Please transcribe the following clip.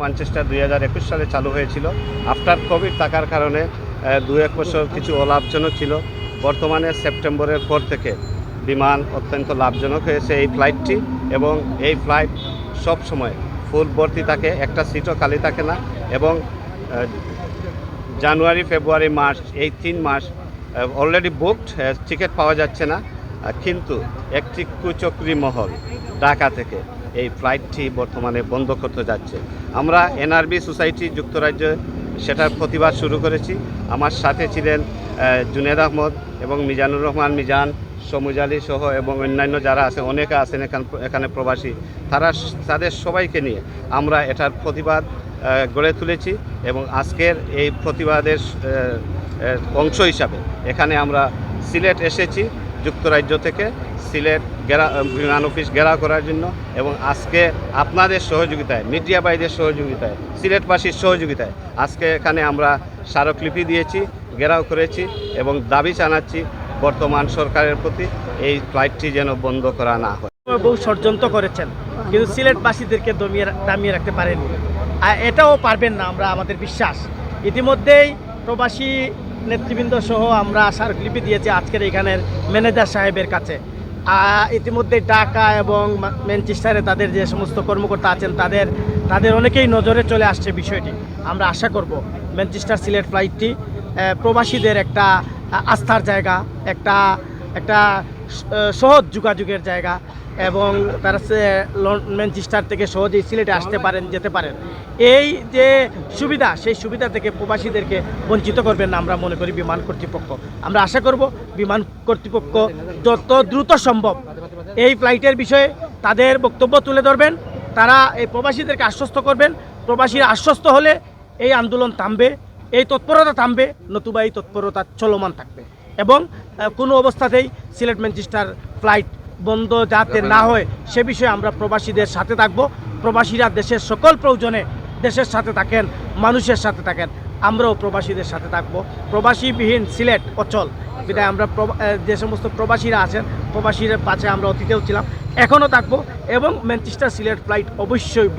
Manchester দুই হাজার একুশ সালে চালু হয়েছিল। আফটার কোভিড থাকার কারণে দু এক বছর কিছু অলাভজনক ছিল। বর্তমানে সেপ্টেম্বরের পর থেকে বিমান অত্যন্ত লাভজনক হয়েছে এই ফ্লাইটটি এবং এই ফ্লাইট সব সময় ফুল ভর্তি থাকে, একটা সিটও খালি থাকে না এবং জানুয়ারি, ফেব্রুয়ারি, মার্চ এই তিন মাস অলরেডি বুকড টিকিট পাওয়া যাচ্ছে না। কিন্তু একটি কুচক্রি মহল ঢাকা থেকে এই ফ্লাইটটি বর্তমানে বন্ধ করতে যাচ্ছে। আমরা এনআরবি সোসাইটি যুক্তরাজ্যে, সেটার প্রতিবাদ শুরু করেছি। আমার সাথে ছিলেন জুনেদ আহমদ এবং মিজানুর রহমান, মিজান, সমুজ আলী সহ এবং অন্যান্য যারা আছে, অনেকে আছেন এখান, এখানে প্রবাসী। তারা তাদের সবাইকে নিয়ে আমরা এটার প্রতিবাদ গড়ে তুলেছি এবং আজকের এই প্রতিবাদের অংশ হিসাবে এখানে আমরা সিলেট এসেছি। যুক্তরাজ্য থেকে সিলেট গেরা বিমান অফিস ঘেরাও করার জন্য এবং আজকে আপনাদের সহযোগিতায়, মিডিয়া ভাইদের সহযোগিতায়, সিলেটবাসীর সহযোগিতায় আজকে এখানে আমরা স্মারকলিপি দিয়েছি, ঘেরাও করেছি এবং দাবি জানাচ্ছি বর্তমান সরকারের প্রতি এই ফ্লাইটটি যেন বন্ধ করা না হয়। বহু ষড়যন্ত্র করেছেন, কিন্তু সিলেটবাসীদেরকে দমিয়ে দামিয়ে রাখতে পারেনি। এটাও পারবেন না আমরা, আমাদের বিশ্বাস। ইতিমধ্যেই প্রবাসী নেতৃবৃন্দ সহ আমরা স্মারকলিপি দিয়েছি আজকের এখানের ম্যানেজার সাহেবের কাছে। ইতিমধ্যে ঢাকা এবং ম্যানচেস্টারে তাদের যে সমস্ত কর্মকর্তা আছেন, তাদের তাদের অনেকেই নজরে চলে আসছে বিষয়টি। আমরা আশা করব ম্যানচেস্টার সিলেট ফ্লাইটটি প্রবাসীদের একটা আস্থার জায়গা, একটা একটা সহজ যোগাযোগের জায়গা এবং তারা ম্যানচেস্টার থেকে সহজেই সিলেটে আসতে পারেন, যেতে পারেন। এই যে সুবিধা, সেই সুবিধা থেকে প্রবাসীদেরকে বঞ্চিত করবেন না আমরা মনে করি বিমান কর্তৃপক্ষ। আমরা আশা করব বিমান কর্তৃপক্ষ যত দ্রুত সম্ভব এই ফ্লাইটের বিষয়ে তাদের বক্তব্য তুলে ধরবেন। তারা এই প্রবাসীদেরকে আশ্বস্ত করবেন। প্রবাসীরা আশ্বস্ত হলে এই আন্দোলন থামবে, এই তৎপরতা থামবে, নতুবা এই তৎপরতা চলমান থাকবে। এবং কোনো অবস্থাতেই সিলেট ম্যানচেস্টার ফ্লাইট বন্ধ যাতে না হয়, সে বিষয়ে আমরা প্রবাসীদের সাথে থাকব। প্রবাসীরা দেশের সকল প্রয়োজনে দেশের সাথে থাকেন, মানুষের সাথে থাকেন। আমরাও প্রবাসীদের সাথে থাকব। প্রবাসীবিহীন সিলেট অচল। বিদায়, আমরা যে সমস্ত প্রবাসীরা আছেন, প্রবাসীদের পাশে আমরা অতীতেও ছিলাম এখনও থাকব এবং ম্যানচেস্টার সিলেট ফ্লাইট অবশ্যই